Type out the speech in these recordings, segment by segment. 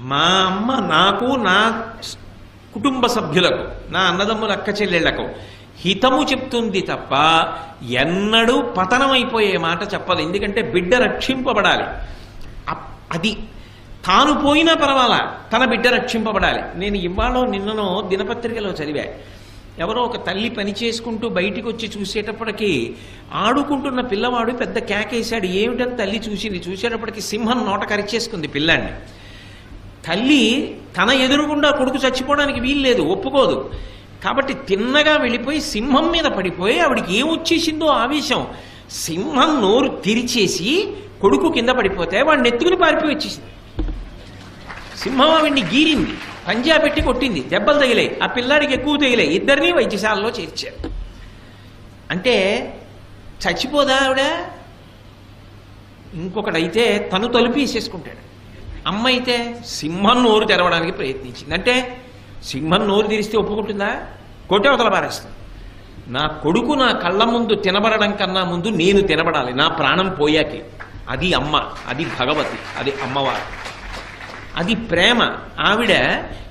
మా అమ్మ నాకు నా కుటుంబ సభ్యులకు నా అన్నదమ్ముల అక్క చెల్లెళ్ళకు హితము చెప్తుంది తప్ప ఎన్నడూ పతనమైపోయే మాట చెప్పదు. ఎందుకంటే బిడ్డ రక్షింపబడాలి. అప్- అది తాను పోయినా పర్వాలా తన బిడ్డ రక్షింపబడాలి. నేను ఇవాళ నిన్ననో దినపత్రికలో చదివా. ఎవరో ఒక తల్లి పని చేసుకుంటూ బయటికి వచ్చి చూసేటప్పటికి ఆడుకుంటున్న పిల్లవాడు పెద్ద కేకేశాడు. ఏమిటని తల్లి చూసింది. చూసేటప్పటికి సింహం నోట కరిచేసుకుంది పిల్లాన్ని. తల్లి తన ఎదురుగుండా కొడుకు చచ్చిపోవడానికి వీల్లేదు ఒప్పుకోదు. కాబట్టి తిన్నగా వెళ్ళిపోయి సింహం మీద పడిపోయి ఆవిడికి ఏమొచ్చేసిందో ఆవేశం. సింహం నోరు తెరిచేసి కొడుకు కింద పడిపోతే వాడిని ఎత్తుకుని పారిపోయి వచ్చేసింది. సింహం ఆవిడ్ని గీరింది పంజా పెట్టి కొట్టింది దెబ్బలు తగిలాయి ఆ పిల్లాడికి ఎక్కువ తగిలాయి ఇద్దరిని వైద్యశాలలో చేర్చారు. అంటే చచ్చిపోదా ఆవిడ? ఇంకొకడైతే తను తలుపు వేసేసుకుంటాడు. అమ్మ అయితే సింహం నోరు తెరవడానికి ప్రయత్నించింది. అంటే సింహం నోరు తెరిస్తే ఒప్పుకుంటుందా? కొట్టవతల పారేస్తుంది. నా కొడుకు నా కళ్ళ ముందు తినబడడం కన్నా ముందు నేను తినబడాలి. నా ప్రాణం పోయాకే. అది అమ్మ అది భగవతి అది అమ్మవారు. అది ప్రేమ. ఆవిడ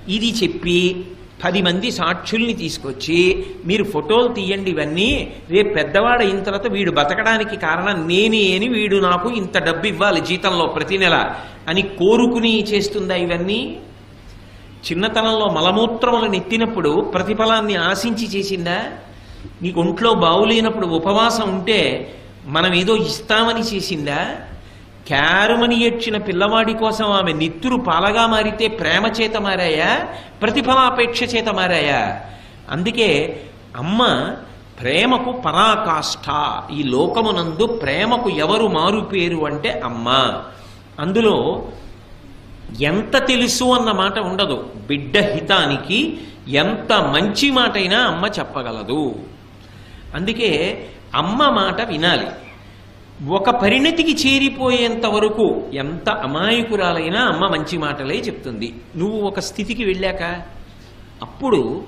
ఇది చెప్పి పది మంది సాక్షుల్ని తీసుకొచ్చి మీరు ఫోటోలు తీయండి ఇవన్నీ. రేపు పెద్దవాడు అయిన తర్వాత వీడు బతకడానికి కారణం నేనే అని వీడు నాకు ఇంత డబ్బు ఇవ్వాలి జీతంలో ప్రతి నెల అని కోరుకుని చేస్తుందా ఇవన్నీ? చిన్నతనంలో మలమూత్రములను ఎత్తినప్పుడు ప్రతిఫలాన్ని ఆశించి చేసిందా? నీకు ఒంట్లో బావులేనప్పుడు ఉపవాసం ఉంటే మనం ఏదో ఇస్తామని చేసిందా? క్యారుమని ఏడ్చిన పిల్లవాడి కోసం ఆమె నిత్తురు పాలగా మారితే ప్రేమ చేత మారాయా? ప్రతిఫలాపేక్ష చేత మారాయా? అందుకే అమ్మ ప్రేమకు పరాకాష్ఠ. ఈ లోకమునందు ప్రేమకు ఎవరు మారు పేరు అంటే అమ్మ. అందులో ఎంత తెలుసు అన్న మాట ఉండదు. బిడ్డ హితానికి ఎంత మంచి మాటైనా అమ్మ చెప్పగలదు. అందుకే అమ్మ మాట వినాలి. ఒక పరిణతికి చేరిపోయేంత వరకు ఎంత అమాయకురాలైనా అమ్మ మంచి మాటలే చెప్తుంది. నువ్వు ఒక స్థితికి వెళ్ళాక అప్పుడు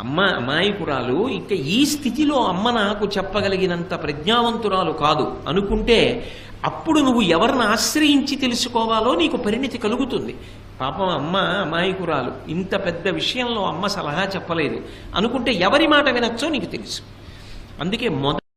అమ్మ అమాయకురాలు ఇంకా ఈ స్థితిలో అమ్మ నాకు చెప్పగలిగినంత ప్రజ్ఞావంతురాలు కాదు. అనుకుంటే అప్పుడు నువ్వు ఎవరిని ఆశ్రయించి తెలుసుకోవాలో నీకు పరిణతి కలుగుతుంది. పాపం అమ్మ అమాయకురాలు ఇంత పెద్ద విషయంలో అమ్మ సలహా చెప్పలేదు. అనుకుంటే ఎవరి మాట వినొచ్చో నీకు తెలుసు. అందుకే మొదటి